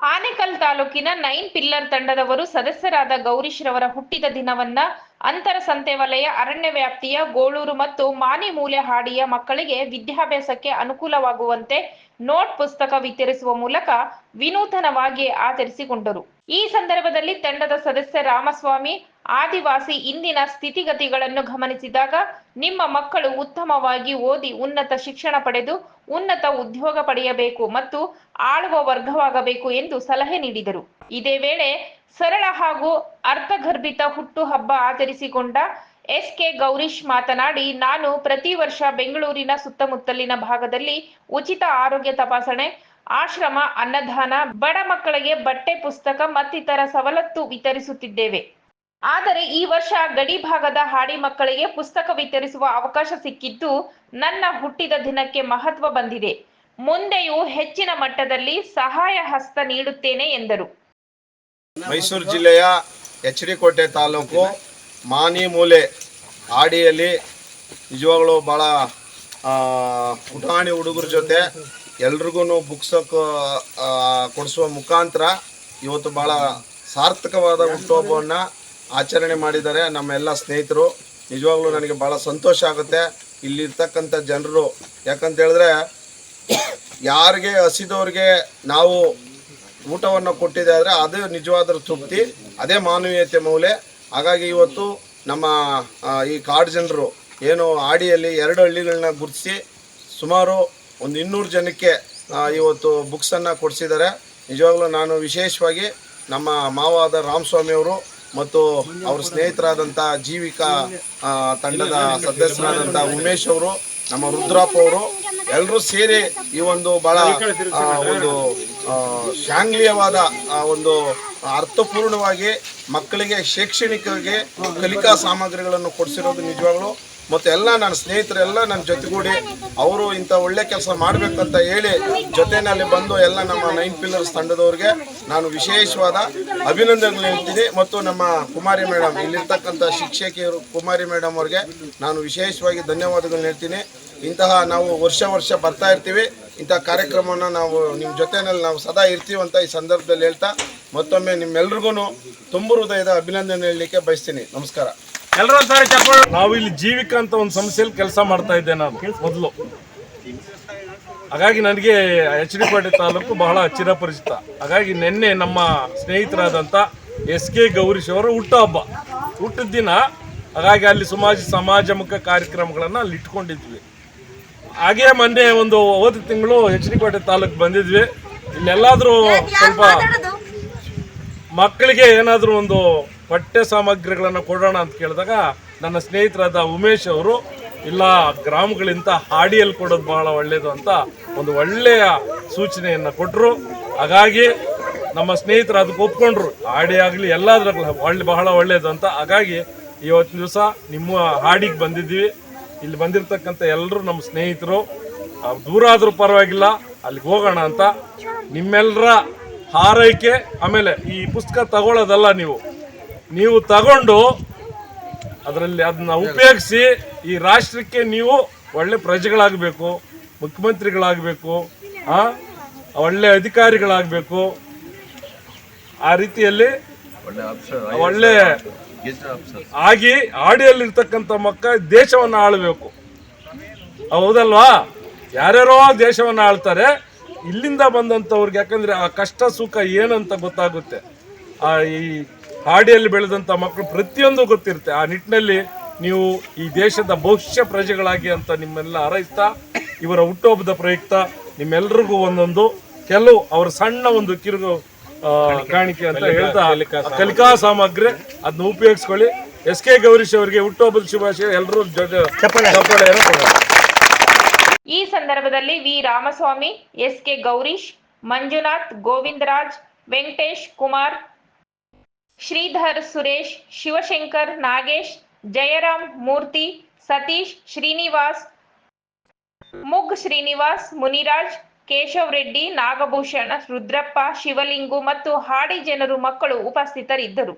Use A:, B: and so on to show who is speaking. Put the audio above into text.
A: ಆನೇಕಲ್ ತಾಲೂಕಿನ nine pillar ತಂಡದವರು ಸದಸ್ಯರಾದ ಗೌರೀಶ್ ರವರ ಹುಟ್ಟಿದ ದಿನವನ್ನ ಅಂತರ ಸಂತೆ ವಲಯ ಅರಣ್ಯ ವ್ಯಾಪ್ತಿಯ ಗೋಳೂರು ಮತ್ತು ಮಾನಿಮೂಲೆ ಹಾಡಿಯ ಮಕ್ಕಳಿಗೆ ವಿದ್ಯಾಭ್ಯಾಸಕ್ಕೆ ಅನುಕೂಲವಾಗುವಂತೆ ನೋಟ್ ಪುಸ್ತಕ ವಿತರಿಸುವ ಮೂಲಕ ವಿನೂತನವಾಗಿ ಆಚರಿಸಿಕೊಂಡರು. ಈ ಸಂದರ್ಭದಲ್ಲಿ ತಂಡದ ಸದಸ್ಯ ರಾಮಸ್ವಾಮಿ ಆದಿವಾಸಿ ಇಂದಿನ ಸ್ಥಿತಿಗತಿಗಳನ್ನು ಗಮನಿಸಿದಾಗ ನಿಮ್ಮ ಮಕ್ಕಳು ಉತ್ತಮವಾಗಿ ಓದಿ ಉನ್ನತ ಶಿಕ್ಷಣ ಪಡೆದು ಉನ್ನತ ಉದ್ಯೋಗ ಪಡೆಯಬೇಕು ಮತ್ತು ಆಳುವ ವರ್ಗವಾಗಬೇಕು ಎಂದು ಸಲಹೆ ನೀಡಿದರು. ಇದೇ ವೇಳೆ ಸರಳ ಹಾಗೂ ಅರ್ಥಗರ್ಭಿತ ಹುಟ್ಟು ಹಬ್ಬ ಆಚರಿಸಿಕೊಂಡ ಎಸ್ ಕೆ ಗೌರೀಶ್ ಮಾತನಾಡಿ, ನಾನು ಪ್ರತಿ ವರ್ಷ ಬೆಂಗಳೂರಿನ ಸುತ್ತಮುತ್ತಲಿನ ಭಾಗದಲ್ಲಿ ಉಚಿತ ಆರೋಗ್ಯ ತಪಾಸಣೆ, ಆಶ್ರಮ, ಅನ್ನದಾನ, ಬಡ ಮಕ್ಕಳಿಗೆ ಬಟ್ಟೆ ಪುಸ್ತಕ ಮತ್ತಿತರ ಸವಲತ್ತು ವಿತರಿಸುತ್ತಿದ್ದೇವೆ. ಆದರೆ ಈ ವರ್ಷ ಗಡಿ ಭಾಗದ ಹಾಡಿ ಮಕ್ಕಳಿಗೆ ಪುಸ್ತಕ ವಿತರಿಸುವ ಅವಕಾಶ ಸಿಕ್ಕಿದ್ದು ನನ್ನ ಹುಟ್ಟಿದ ದಿನಕ್ಕೆ ಮಹತ್ವ ಬಂದಿದೆ. ಮುಂದೆಯೂ ಹೆಚ್ಚಿನ ಮಟ್ಟದಲ್ಲಿ ಸಹಾಯ ಹಸ್ತ ನೀಡುತ್ತೇನೆ ಎಂದರು.
B: ಮೈಸೂರು ಜಿಲ್ಲೆಯ ಎಚ್ ಡಿ ಕೋಟೆ ತಾಲೂಕು ಮಾನಿಮೂಲೆ ಹಾಡಿಯಲ್ಲಿ ನಿಜವಾಗ್ಲೂ ಭಾಳ ಪುಟಾಣಿ ಹುಡುಗರ ಜೊತೆ ಎಲ್ರಿಗೂ ಬುಕ್ಸ್ ಕೊಡಿಸುವ ಮುಖಾಂತರ ಇವತ್ತು ಭಾಳ ಸಾರ್ಥಕವಾದ ಹುಟ್ಟುಹಬ್ಬವನ್ನು ಆಚರಣೆ ಮಾಡಿದ್ದಾರೆ. ನಮ್ಮೆಲ್ಲ ಸ್ನೇಹಿತರು, ನಿಜವಾಗ್ಲೂ ನನಗೆ ಭಾಳ ಸಂತೋಷ ಆಗುತ್ತೆ ಇಲ್ಲಿರ್ತಕ್ಕಂಥ ಜನರು. ಯಾಕಂತ ಹೇಳಿದ್ರೆ, ಯಾರಿಗೆ ಹಸಿದವ್ರಿಗೆ ನಾವು ಊಟವನ್ನು ಕೊಟ್ಟಿದೆ ಆದರೆ ಅದು ನಿಜವಾದ ತೃಪ್ತಿ, ಅದೇ ಮಾನವೀಯತೆ ಮೌಲ್ಯ. ಹಾಗಾಗಿ ಇವತ್ತು ನಮ್ಮ ಈ ಕಾಡು ಜನರು ಏನು ಆಡಿಯಲ್ಲಿ ಎರಡು ಹಳ್ಳಿಗಳನ್ನ ಗುರುತಿಸಿ ಸುಮಾರು ಒಂದು ಇನ್ನೂರು ಜನಕ್ಕೆ ಇವತ್ತು ಬುಕ್ಸನ್ನು ಕೊಡಿಸಿದ್ದಾರೆ. ನಿಜವಾಗ್ಲೂ ನಾನು ವಿಶೇಷವಾಗಿ ನಮ್ಮ ಮಾವಾದ ರಾಮಸ್ವಾಮಿ ಅವರು ಮತ್ತು ಅವ್ರ ಸ್ನೇಹಿತರಾದಂಥ ಜೀವಿಕಾ ತಂಡದ ಸದಸ್ಯರಾದಂಥ ಉಮೇಶ್ ಅವರು, ನಮ್ಮ ರುದ್ರಪ್ಪ ಅವರು ಎಲ್ಲರೂ ಸೇರಿ ಈ ಒಂದು ಬಹಳ ಒಂದು ಶಾಂಗ್ಲೀಯವಾದ ಒಂದು ಅರ್ಥಪೂರ್ಣವಾಗಿ ಮಕ್ಕಳಿಗೆ ಶೈಕ್ಷಣಿಕವಾಗಿ ಕಲಿಕಾ ಸಾಮಗ್ರಿಗಳನ್ನು ಕೊಡಿಸಿರೋದು ನಿಜವಾಗ್ಲೂ ಮತ್ತು ಎಲ್ಲ ನನ್ನ ಸ್ನೇಹಿತರೆಲ್ಲ ನನ್ನ ಜೊತೆಗೂಡಿ ಅವರು ಇಂಥ ಒಳ್ಳೆ ಕೆಲಸ ಮಾಡಬೇಕಂತ ಹೇಳಿ ಜೊತೆಯಲ್ಲಿ ಬಂದು ಎಲ್ಲ ನಮ್ಮ ನೈನ್ ಪಿಲ್ಲರ್ಸ್ ತಂಡದವ್ರಿಗೆ ನಾನು ವಿಶೇಷವಾದ ಅಭಿನಂದನೆಗಳು ಹೇಳ್ತೀನಿ. ಮತ್ತು ನಮ್ಮ ಕುಮಾರಿ ಮೇಡಮ್, ಇಲ್ಲಿರ್ತಕ್ಕಂಥ ಶಿಕ್ಷಕಿಯರು ಕುಮಾರಿ ಮೇಡಮ್ ಅವ್ರಿಗೆ ನಾನು ವಿಶೇಷವಾಗಿ ಧನ್ಯವಾದಗಳನ್ನ ಹೇಳ್ತೀನಿ. ಇಂತಹ ನಾವು ವರ್ಷ ವರ್ಷ ಬರ್ತಾ ಇರ್ತೀವಿ. ಇಂಥ ಕಾರ್ಯಕ್ರಮವನ್ನು ನಾವು ನಿಮ್ಮ ಜೊತೆಯಲ್ಲಿ ನಾವು ಸದಾ ಇರ್ತೀವಿ ಅಂತ ಈ ಸಂದರ್ಭದಲ್ಲಿ ಹೇಳ್ತಾ ಮತ್ತೊಮ್ಮೆ ನಿಮ್ಮೆಲ್ರಿಗೂ ತುಂಬು ಹೃದಯದ ಅಭಿನಂದನೆ ಹೇಳಲಿಕ್ಕೆ ಬಯಸ್ತೀನಿ. ನಮಸ್ಕಾರ.
C: ನಾವು ಇಲ್ಲಿ ಜೀವಿಕ ಅಂತ ಒಂದು ಸಮಸ್ಯೆಯಲ್ಲಿ ಕೆಲಸ ಮಾಡ್ತಾ ಇದ್ದೆ ನಾನು ಮೊದಲು. ಹಾಗಾಗಿ ನನಗೆ ಎಚ್ ಡಿ ಕೋಟೆ ತಾಲೂಕು ಬಹಳ ಚಿರಪರಿಚಿತ ಹಾಗಾಗಿ ನಿನ್ನೆ ನಮ್ಮ ಸ್ನೇಹಿತರಾದಂಥ ಎಸ್ ಕೆ ಗೌರೀಶ್ ಅವರ ಹುಟ್ಟುಹಬ್ಬ ಹುಟ್ಟಿದ ದಿನ ಹಾಗಾಗಿ ಅಲ್ಲಿ ಸಮಾಜ ಸಮಾಜಮುಖ ಕಾರ್ಯಕ್ರಮಗಳನ್ನು ಅಲ್ಲಿ ಇಟ್ಕೊಂಡಿದ್ವಿ. ಹಾಗೆ ಮೊನ್ನೆ ಒಂದು ಹೋದ ತಿಂಗಳು ಎಚ್ ಡಿ ಕೋಟೆ ತಾಲೂಕು ಬಂದಿದ್ವಿ. ಇಲ್ಲೆಲ್ಲಾದರೂ ಸ್ವಲ್ಪ ಮಕ್ಕಳಿಗೆ ಏನಾದರೂ ಒಂದು ಪಠ್ಯ ಸಾಮಗ್ರಿಗಳನ್ನು ಕೊಡೋಣ ಅಂತ ಕೇಳಿದಾಗ ನನ್ನ ಸ್ನೇಹಿತರಾದ ಉಮೇಶ್ ಅವರು, ಇಲ್ಲ, ಗ್ರಾಮಗಳಿಂದ ಹಾಡಿಯಲ್ಲಿ ಕೊಡೋದು ಬಹಳ ಒಳ್ಳೆಯದು ಅಂತ ಒಂದು ಒಳ್ಳೆಯ ಸೂಚನೆಯನ್ನು ಕೊಟ್ಟರು ಹಾಗಾಗಿ ನಮ್ಮ ಸ್ನೇಹಿತರು ಅದಕ್ಕೆ ಒಪ್ಕೊಂಡ್ರು. ಹಾಡಿ ಆಗಲಿ, ಎಲ್ಲದ್ರಾಗಲಿ ಒಳ್ಳೆ, ಬಹಳ ಒಳ್ಳೆಯದು ಅಂತ. ಹಾಗಾಗಿ ಇವತ್ತಿನ ದಿವಸ ನಿಮ್ಮ ಹಾಡಿಗೆ ಬಂದಿದ್ದೀವಿ. ಇಲ್ಲಿ ಬಂದಿರತಕ್ಕಂಥ ಎಲ್ಲರೂ ನಮ್ಮ ಸ್ನೇಹಿತರು. ದೂರ ಆದರೂ ಪರವಾಗಿಲ್ಲ, ಅಲ್ಲಿಗೆ ಹೋಗೋಣ ಅಂತ. ನಿಮ್ಮೆಲ್ಲರ ಹಾರೈಕೆ, ಆಮೇಲೆ ಈ ಪುಸ್ತಕ ತಗೊಳ್ಳೋದಲ್ಲ ನೀವು. ನೀವು ತಗೊಂಡು ಅದರಲ್ಲಿ ಅದನ್ನ ಉಪಯೋಗಿಸಿ ಈ ರಾಷ್ಟ್ರಕ್ಕೆ ನೀವು ಒಳ್ಳೆ ಪ್ರಜೆಗಳಾಗಬೇಕು ಮುಖ್ಯಮಂತ್ರಿಗಳಾಗಬೇಕು ಆ ಒಳ್ಳೆ ಅಧಿಕಾರಿಗಳಾಗಬೇಕು ಆ ರೀತಿಯಲ್ಲಿ ಒಳ್ಳೆ ಆಗಿ ಆಡಿಯಲ್ಲಿರ್ತಕ್ಕಂಥ ಮಕ್ಕ ದೇಶವನ್ನು ಆಳಬೇಕು. ಹೌದಲ್ವಾ? ಯಾರ್ಯಾರೋ ದೇಶವನ್ನು ಆಳ್ತಾರೆ. ಇಲ್ಲಿಂದ ಬಂದಂಥವ್ರಿಗೆ ಯಾಕಂದ್ರೆ ಆ ಕಷ್ಟ ಸುಖ ಏನಂತ ಗೊತ್ತಾಗುತ್ತೆ. ಆ ಈ ಹಾಡಿಯಲ್ಲಿ ಬೆಳೆದಂಥ ಮಕ್ಕಳು ಪ್ರತಿಯೊಂದು ಗೊತ್ತಿರುತ್ತೆ. ಆ ನಿಟ್ಟಿನಲ್ಲಿ ನೀವು ಈ ದೇಶದ ಭವಿಷ್ಯ ಪ್ರಜೆಗಳಾಗಿ ಅಂತ ನಿಮ್ಮೆಲ್ಲ ಹಾರೈಸ್ತಾ ಇವರ ಹುಟ್ಟುಹಬ್ಬದ ಪ್ರಯುಕ್ತ ನಿಮ್ಮೆಲ್ಲರಿಗೂ ಒಂದೊಂದು ಕೆಲವು ಅವರ ಸಣ್ಣ ಒಂದು ಕಿರುಗು ಕಾಣಿಕೆ ಅಂತ ಹೇಳ್ತಾ ಕಲಿಕಾ ಸಾಮಗ್ರಿ. ಅದನ್ನ ಉಪಯೋಗಿಸ್ಕೊಳ್ಳಿ. ಎಸ್ ಕೆ ಗೌರೀಶ್ ಅವರಿಗೆ ಹುಟ್ಟುಹಬ್ಬದ ಶುಭಾಶಯ ಎಲ್ಲರೂ
A: ಈ ಸಂದರ್ಭದಲ್ಲಿ V Ramaswamy S K Gowrish Manjunath Govindaraj Venkatesh Kumar Sridhar, Suresh, Shivashankar, Nagesh, Jayaram, Murthy, Satish, Srinivas, ಮುಗ್ Srinivas, Muniraj, Keshav Reddy, Nagabhushana, Rudrappa, Shivalingu ಮತ್ತು ಹಾಡಿ ಜನರು ಮಕ್ಕಳು ಉಪಸ್ಥಿತರಿದ್ದರು.